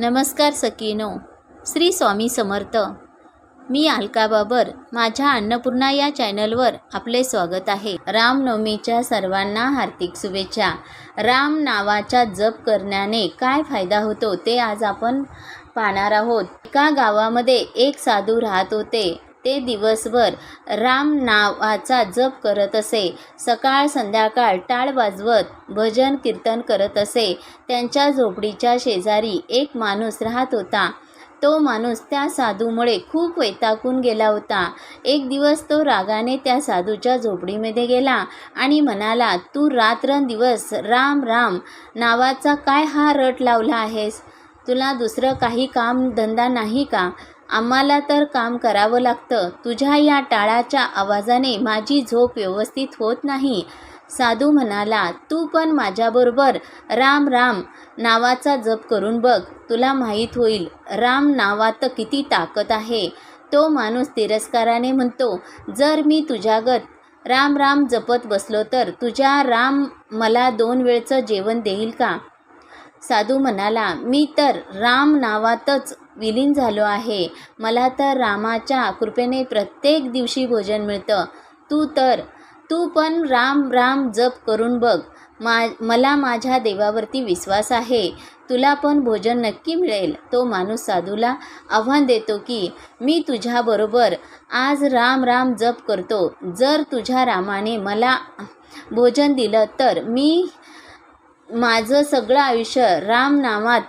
नमस्कार सकीनो. श्री स्वामी समर्थ. मी अलका बाबर माझ्या अन्नपूर्णा या चॅनलवर आपले स्वागत आहे. रामनवमीच्या सर्वांना हार्दिक शुभेच्छा. राम नावाचा जप करण्याने काय फायदा होतो ते आज आपण पाहणार आहोत. एका गावामध्ये एक साधू राहत होते. ते दिवसभर राम नावाचा जप करत असे. सकाळ संध्याकाळ टाळ वाजवत भजन कीर्तन करत असे. त्यांच्या झोपडीच्या शेजारी एक माणूस राहत होता. तो माणूस त्या साधूमुळे खूप वैतागून गेला होता. एक दिवस तो रागाने त्या साधूच्या झोपडीमध्ये गेला आणि म्हणाला तू रात्रंदिवस राम राम नावाचा काय हा रट लावला आहेस? तुला दुसरं काही काम धंदा नाही का? आम्हाला तर काम करावं लागतं. तुझ्या या टाळाच्या आवाजाने माझी झोप व्यवस्थित होत नाही. साधू म्हणाला तू पण माझ्याबरोबर राम राम नावाचा जप करून बघ. तुला माहीत होईल राम नावात किती ताकद आहे तो माणूस तिरस्काराने म्हणतो जर मी तुझ्यागत राम राम जपत बसलो तर तुझ्या राम मला दोन वेळचं जेवण देईल का साधू म्हणाला मी तर राम नावातच विलीन झालो आहे. मला तर रामाच्या कृपेने प्रत्येक दिवशी भोजन मिळतं. तू तर तू पण राम राम जप करून बघ. मा मला माझ्या देवावरती विश्वास आहे. तुला पण भोजन नक्की मिळेल. तो माणूस साधूला आव्हान देतो की मी तुझ्याबरोबर आज राम राम जप करतो. जर तुझ्या रामाने मला भोजन दिलं तर मी माझं सगळं आयुष्य राम नामात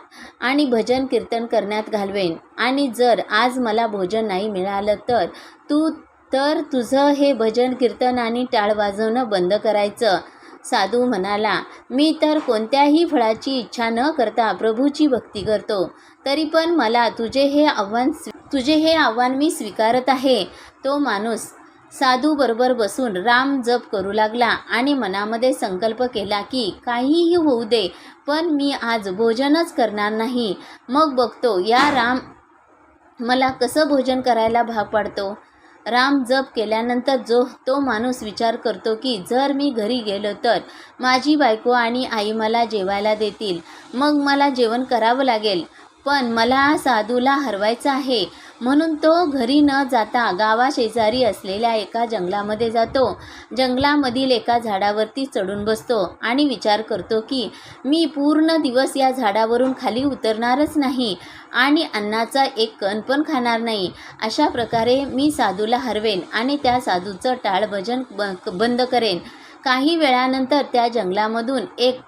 आणि भजन कीर्तन करण्यात घालवेन. आणि जर आज मला भोजन नाही मिळालं तर तू तर तुझं हे भजन कीर्तन आणि टाळ वाजवणं बंद करायचं. साधू म्हणाला मी तर कोणत्याही फळाची इच्छा न करता प्रभूची भक्ती करतो. तरी पण मला तुझे हे आव्हान तुझे हे आव्हान मी स्वीकारत आहे. तो माणूस साधूबरोबर बसून राम जप करू लागला आणि मनामध्ये संकल्प केला की काहीही होऊ दे पण मी आज भोजनच करणार नाही. मग बघतो या राम मला कसं भोजन करायला भाग पाडतो? राम जप केल्यानंतर जो तो माणूस विचार करतो की जर मी घरी गेलो तर माझी बायको आणि आई मला जेवायला देतील. मग मला जेवण करावं लागेल. पण मला साधूला हरवायचं आहे. म्हणून तो घरी न जाता गावाशेजारी असलेल्या एका जंगलामध्ये जातो. जंगलामधील एका झाडावरती चढून बसतो आणि विचार करतो की मी पूर्ण दिवस या झाडावरून खाली उतरणारच नाही आणि अन्नाचा एक कण पण खाणार नाही. अशा प्रकारे मी साधूला हरवेन आणि त्या साधूचं टाळभजन बंद करेन. काही वेळानंतर त्या जंगलामधून एक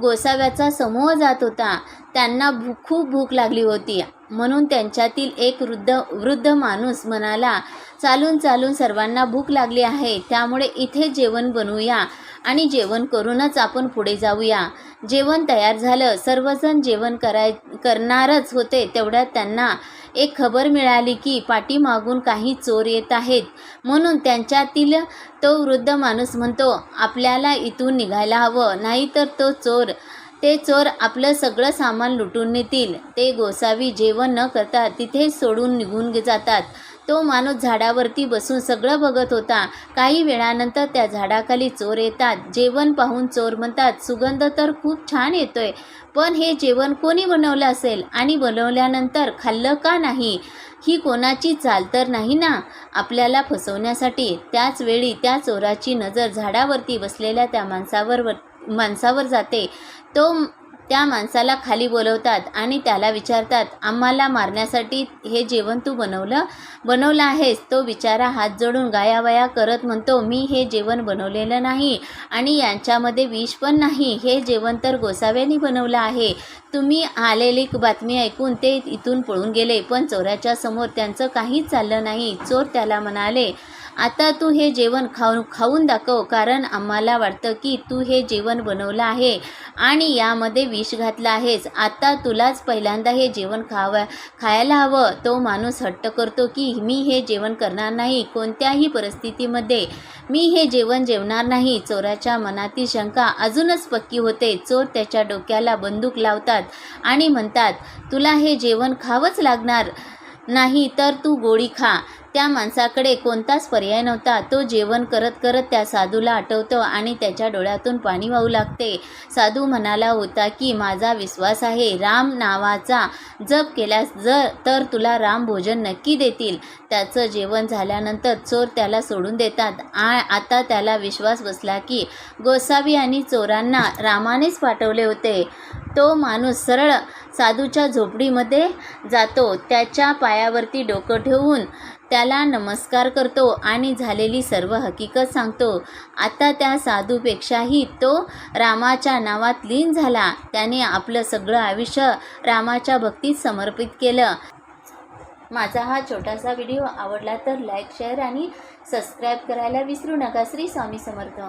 गोसाव्याचा समूह जात होता. त्यांना भू खूप भूक लागली होती. म्हणून त्यांच्यातील एक वृद्ध वृद्ध माणूस म्हणाला चालून चालून सर्वांना भूक लागली आहे त्यामुळे इथे जेवण बनवूया आणि जेवण करूनच आपण पुढे जाऊया. जेवण तयार झालं सर्वजण जेवण कराय करणारच होते तेवढ्यात त्यांना एक खबर मिळाली की पाठीमागून काही चोर येत आहेत. म्हणून त्यांच्यातील तो वृद्ध माणूस म्हणतो आपल्याला इथून निघायला हवं नाहीतर तो चोर ते चोर आपलं सगळं सामान लुटून नेतील. ते गोसावी जेवण न करता तिथेच सोडून निघून जातात. तो माणूस झाडावरती बसून सगळं बघत होता. काही वेळानंतर त्या झाडाखाली चोर येतात. जेवण पाहून चोर म्हणतात सुगंध तर खूप छान येतोय पण हे जेवण कोणी बनवलं असेल आणि बनवल्यानंतर खाल्लं का नाही? ही कोणाची चाल तर नाही ना? आपल्याला फसवण्यासाठी. त्याच वेळी त्या चोराची नजर झाडावरती बसलेल्या त्या माणसावर माणसावर जाते. तो त्या माणसाला खाली बोलवतात आणि त्याला विचारतात आम्हाला मारण्यासाठी हे जेवण तू बनवलं? बनवलं आहेस. तो बिचारा हात जोडून गायावया करत म्हणतो मी हे जेवण बनवलेलं नाही आणि यांच्यामध्ये विष पण नाही. हे जेवण तर गोसाव्याने बनवलं आहे. तुम्ही आलेली बातमी ऐकून ते इथून पळून गेले पण चोराच्या समोर त्यांचं काहीच चाललं नाही. चोर त्याला म्हणाले आता तू हे जेवण खाऊ खाऊन दाखव कारण आम्हाला वाटतं की तू हे जेवण बनवलं आहे आणि यामध्ये विष घातलं आहेस. आता तुलाच पहिल्यांदा हे जेवण खावं खायला हवं. तो माणूस हट्ट करतो की मी हे जेवण करणार नाही कोणत्याही परिस्थितीमध्ये. मी हे जेवण जेवणार नाही. चोराच्या मनातील शंका अजूनच पक्की होते. चोर त्याच्या डोक्याला बंदूक लावतात आणि म्हणतात तुला हे जेवण खावंच लागणार. नाही तर तू गोळी खा. त्या माणसाकडे कोणताच पर्याय नव्हता. तो जेवण करत करत त्या साधूला आठवतो आणि त्याच्या डोळ्यातून पाणी वाहू लागते. साधू म्हणाला होता की माझा विश्वास आहे. राम नावाचा जप केल्यास जर तर तुला राम भोजन नक्की देतील. त्याचं जेवण झाल्यानंतर चोर त्याला सोडून देतात. आ आता त्याला विश्वास बसला की गोसावी आणि चोरांना रामानेच पाठवले होते. तो माणूस सरळ साधूच्या झोपडीमध्ये जातो. त्याच्या पायावरती डोकं ठेवून त्याला नमस्कार करतो आणि झालेली सर्व हकीकत सांगतो. आता त्या साधूपेक्षाही तो रामाच्या नावात लीन झाला. त्याने आपलं सगळं आयुष्य रामाच्या भक्तीत समर्पित केलं. माझा हा छोटासा व्हिडिओ आवडला तर लाईक शेअर आणि सबस्क्राईब करायला विसरू नका. श्री स्वामी समर्थ.